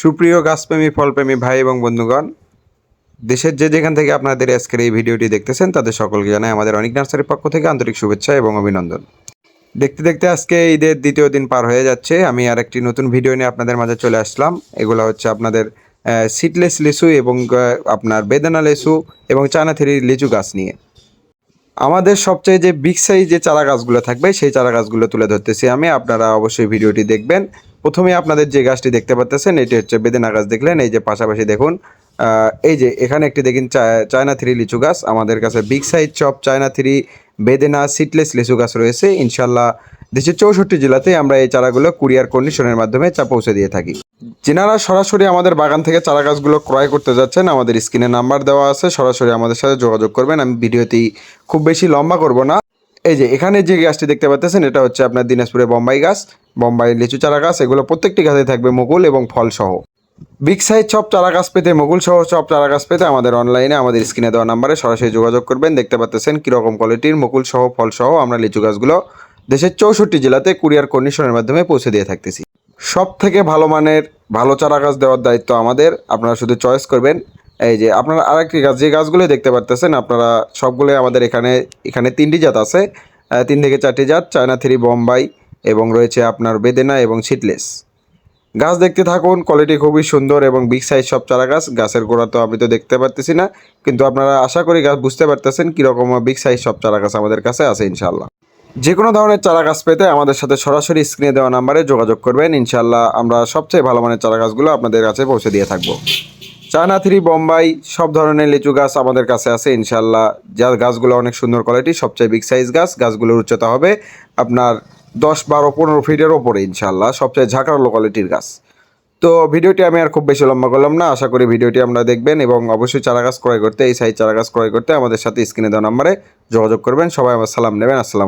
সুপ্রিয় গাছপ্রেমী, ফলপ্রেমী ভাই এবং বন্ধুগণ, দেশের যে যেখান থেকে আপনাদের আজকের এই ভিডিওটি দেখতেছেন, তাদের সকলকে জানাই আমাদের অনেক নার্সারির পক্ষ থেকে আন্তরিক শুভেচ্ছা এবং অভিনন্দন। দেখতে দেখতে আজকে ঈদের দ্বিতীয় দিন পার হয়ে যাচ্ছে। আমি আর একটি নতুন ভিডিও নিয়ে আপনাদের মাঝে চলে আসলাম। এগুলো হচ্ছে আপনাদের সিটলেস লিচু এবং আপনার বেদানা লিচু এবং চানাথেরি লিচু গাছ নিয়ে। আমাদের সবচেয়ে যে বিগ সাইজ যে চারা গাছগুলো থাকবে, সেই চারা গাছগুলো তুলে ধরতেছি আমি। আপনারা অবশ্যই ভিডিওটি দেখবেন। প্রথমে আপনাদের যে গাছটি দেখতে পাচ্ছেন এটি হচ্ছে বেদেনা গাছ দেখলেন। এই যে পাশাপাশি দেখুন এই যে এখানে একটি দেখুন চায়না থ্রি লিচু গাছ। আমাদের কাছে বিগ সাইজ চপ, চায়না থ্রি, বেদেনা, সিটলেস লিচু গাছ রয়েছে। ইনশাল্লাহ দেশের চৌষট্টি জেলাতে আমরা এই চারাগুলো কুরিয়ার কন্ডিশনের মাধ্যমে চা পৌঁছে দিয়ে থাকি। যেনারা সরাসরি আমাদের বাগান থেকে চারা গাছগুলো ক্রয় করতে যাচ্ছেন, আমাদের স্ক্রিনে নাম্বার দেওয়া আছে, সরাসরি আমাদের সাথে যোগাযোগ করবেন। আমি ভিডিওটি খুব বেশি লম্বা করব না। এই যে এখানে যে গাছটি দেখতে পাচ্ছেন এটা হচ্ছে আপনার দিনাজপুরে বোম্বাই গাছ। বোম্বাই লিচু চারা গাছ এগুলো প্রত্যেকটি গাছে থাকবে মুকুল এবং ফল সহ বিগ সাইজ চপ চারা গাছ পেতে মুকুল সহ চপ চারা গাছ পেতে আমাদের অনলাইনে আমাদের স্ক্রিনে দেওয়া নাম্বারে সরাসরি যোগাযোগ করবেন। দেখতে পাচ্ছেন কীরকম কোয়ালিটির মুকুল সহ ফল সহ আমরা লিচু গাছগুলো দেশের চৌষট্টি জেলাতে কুরিয়ার কন্ডিশনের মাধ্যমে পৌঁছে দিয়ে থাকতেছি। সব থেকে ভালো মানের, ভালো চারা গাছ দেওয়ার দায়িত্ব আমাদের। আপনারা শুধু চয়েস করবেন। এই যে আপনারা আরেকটি গাছ, যে গাছগুলো দেখতে পারতেছেন, আপনারা সবগুলোই আমাদের এখানে এখানে তিনটি জাত আছে। তিন থেকে চারটি জাত, চায়না থ্রি, বোম্বাই। এবং রয়েছে আপনার বেদেনা এবং সিটলেস গাছ দেখতে থাকুন কোয়ালিটি খুবই সুন্দর এবং বিগ সাইজ সব চারা গাছ। গাছের গোড়া তো আমি তো দেখতে পারতেছি না, কিন্তু আপনারা আশা করি গাছ বুঝতে পারতেছেন কীরকম বিগ সাইজ সব চারা গাছ আমাদের কাছে আছে ইনশাল্লাহ যে কোনো ধরনের চারা গাছ পেতে আমাদের সাথে সরাসরি স্ক্রিনে দেওয়া নাম্বারে যোগাযোগ করবেন। ইনশাল্লাহ আমরা সবচেয়ে ভালো মানের চারা গাছগুলো আপনাদের কাছে পৌঁছে দিয়ে থাকব। চায়না থ্রি বোম্বাই, সব ধরনের লিচু গাছ আমাদের কাছে আছে ইনশাল্লাহ যার গাছগুলো অনেক সুন্দর কোয়ালিটি সবচেয়ে বিগ সাইজ গাছ, গাছগুলোর উচ্চতা হবে আপনার দশ, বারো, পনেরো ফিটের ওপরে ইনশাল্লাহ সবচেয়ে ঝাঁকড়া লোকালিটির গাছ। তো ভিডিওটি আমি আর খুব বেশি লম্বা করলাম না, আশা করি ভিডিওটি আমরা দেখবেন এবং অবশ্যই চারা গাছ ক্রয় করতে, এই সাইজ চারা গাছ ক্রয় করতে আমাদের সাথে স্ক্রিনে দেওয়া নাম্বারে যোগাযোগ করবেন। সবাই আমার সালাম নেবেন, আসসালাম